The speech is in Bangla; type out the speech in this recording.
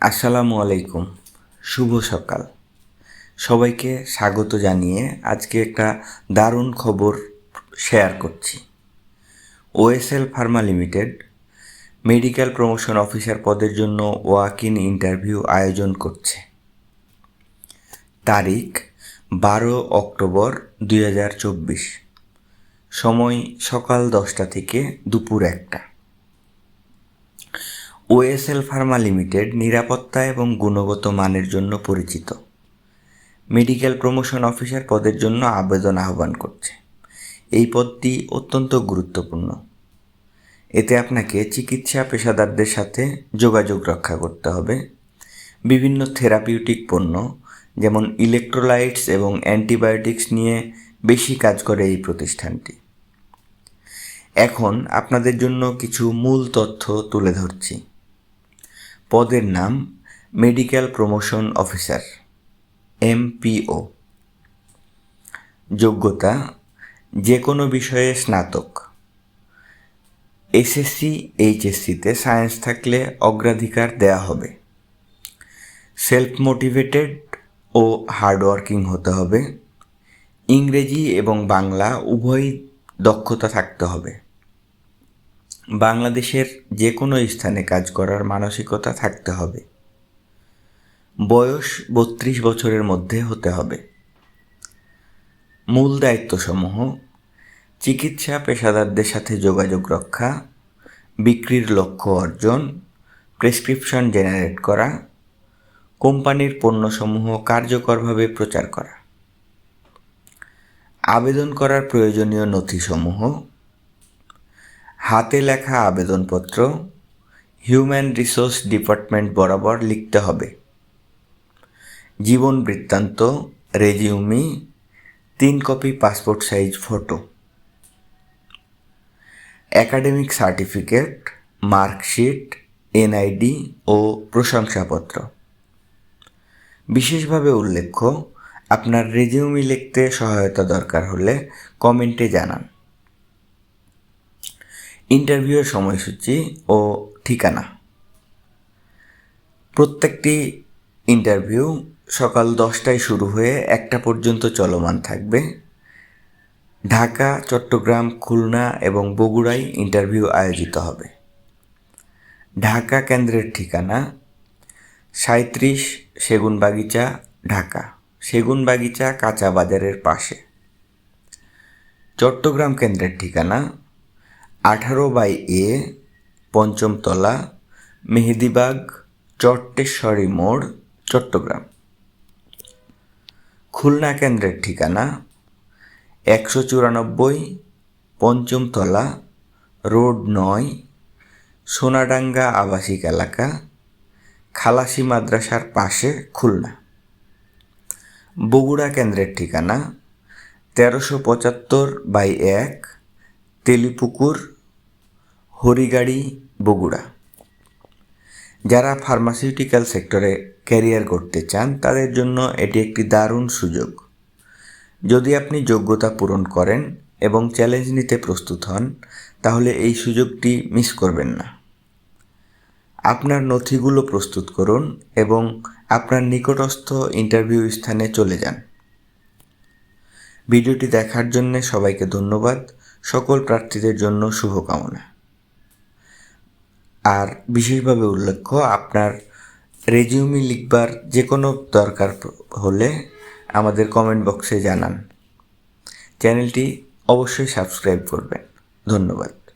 আসসালামু আলাইকুম। শুভ সকাল। সবাইকে স্বাগত জানিয়ে আজকে একটা দারুণ খবর শেয়ার করছি। OSL pharma limited medical promotion officer পদের জন্য ওয়াক ইন ইন্টারভিউ আয়োজন করছে। তারিখ বারো অক্টোবর দুই হাজার চব্বিশ। সময় সকাল দশটা থেকে দুপুর একটা। ওএসএল ফার্মা লিমিটেড নিরাপত্তা এবং গুণগত মানের জন্য পরিচিত। মেডিকেল প্রমোশন অফিসার পদের জন্য আবেদন আহ্বান করছে। এই পদটি অত্যন্ত গুরুত্বপূর্ণ। এতে আপনাকে চিকিৎসা পেশাদারদের সাথে যোগাযোগ রক্ষা করতে হবে। বিভিন্ন থেরাপিউটিক পণ্য, যেমন ইলেকট্রোলাইটস এবং অ্যান্টিবায়োটিক্স নিয়ে বেশি কাজ করে এই প্রতিষ্ঠানটি। এখন আপনাদের জন্য কিছু মূল তথ্য তুলে ধরছি। পদের নাম মেডিকেল প্রমোশন অফিসার এমপিও যোগ্যতা যে কোনো বিষয়ে স্নাতক। এসএসসি এইচএসসিতে সায়েন্স থাকলে অগ্রাধিকার দেয়া হবে। সেলফ মোটিভেটেড ও হার্ডওয়ার্কিং হতে হবে। ইংরেজি এবং বাংলা উভয়ই দক্ষতা থাকতে হবে। বাংলাদেশের যে কোনো স্থানে কাজ করার মানসিকতা থাকতে হবে। বয়স বত্রিশ বছরের মধ্যে হতে হবে। মূল দায়িত্বসমূহ, চিকিৎসা, পেশাদারদের সাথে যোগাযোগ রক্ষা, বিক্রির লক্ষ্য অর্জন, প্রেসক্রিপশন জেনারেট করা, কোম্পানির পণ্যসমূহ কার্যকরভাবে প্রচার করা। আবেদন করার প্রয়োজনীয় নথিসমূহ হাতে লেখা আবেদনপত্র হিউম্যান রিসোর্স ডিপার্টমেন্ট বরাবর লিখতে হবে। জীবন বৃত্তান্ত রেজিউমি তিন copy passport size photo academic certificate marksheet NID ও প্রশংসাপত্র। বিশেষভাবে উল্লেখ্য, আপনার রেজিউমি লিখতে সহায়তা দরকার হলে কমেন্টে জানান। ইন্টারভিউয়ের সময়সূচি ও ঠিকানা। প্রত্যেকটি ইন্টারভিউ সকাল দশটায় শুরু হয়ে একটা পর্যন্ত চলমান থাকবে। ঢাকা, চট্টগ্রাম, খুলনা এবং বগুড়ায় ইন্টারভিউ আয়োজিত হবে। ঢাকা কেন্দ্রের ঠিকানা সাঁত্রিশ সেগুনবাগিচা, ঢাকা। সেগুনবাগিচা কাঁচা বাজারের পাশে। চট্টগ্রাম কেন্দ্রের ঠিকানা আঠারো বাই এ পঞ্চমতলা মেহেদিবাগ চট্টেশ্বরী মোড়, চট্টগ্রাম। খুলনা কেন্দ্রের ঠিকানা, একশো চুরানব্বই পঞ্চমতলা রোড নয়, সোনাডাঙ্গা আবাসিক এলাকা, খালাসি মাদ্রাসার পাশে খুলনা। বগুড়া কেন্দ্রের ঠিকানা, তেরোশো পঁচাত্তর বাই এক তেলিপুকুর, হরিগাড়ি, বগুড়া। যারা ফার্মাসিউটিক্যাল সেক্টরে ক্যারিয়ার করতে চান, তাদের জন্য এটি একটি দারুণ সুযোগ। যদি আপনি যোগ্যতা পূরণ করেন এবং চ্যালেঞ্জ নিতে প্রস্তুত হন, তাহলে এই সুযোগটি মিস করবেন না। আপনার নথিগুলো প্রস্তুত করুন এবং আপনার নিকটস্থ ইন্টারভিউ স্থানে চলে যান। ভিডিওটি দেখার জন্য সবাইকে ধন্যবাদ। সকল প্রার্থীদের জন্য শুভকামনা। আর বিশেষভাবে উল্লেখ্য, আপনার রেজিউমি লিখবার যে কোনো দরকার হলে আমাদের কমেন্ট বক্সে জানান। চ্যানেলটি অবশ্যই সাবস্ক্রাইব করবেন। ধন্যবাদ।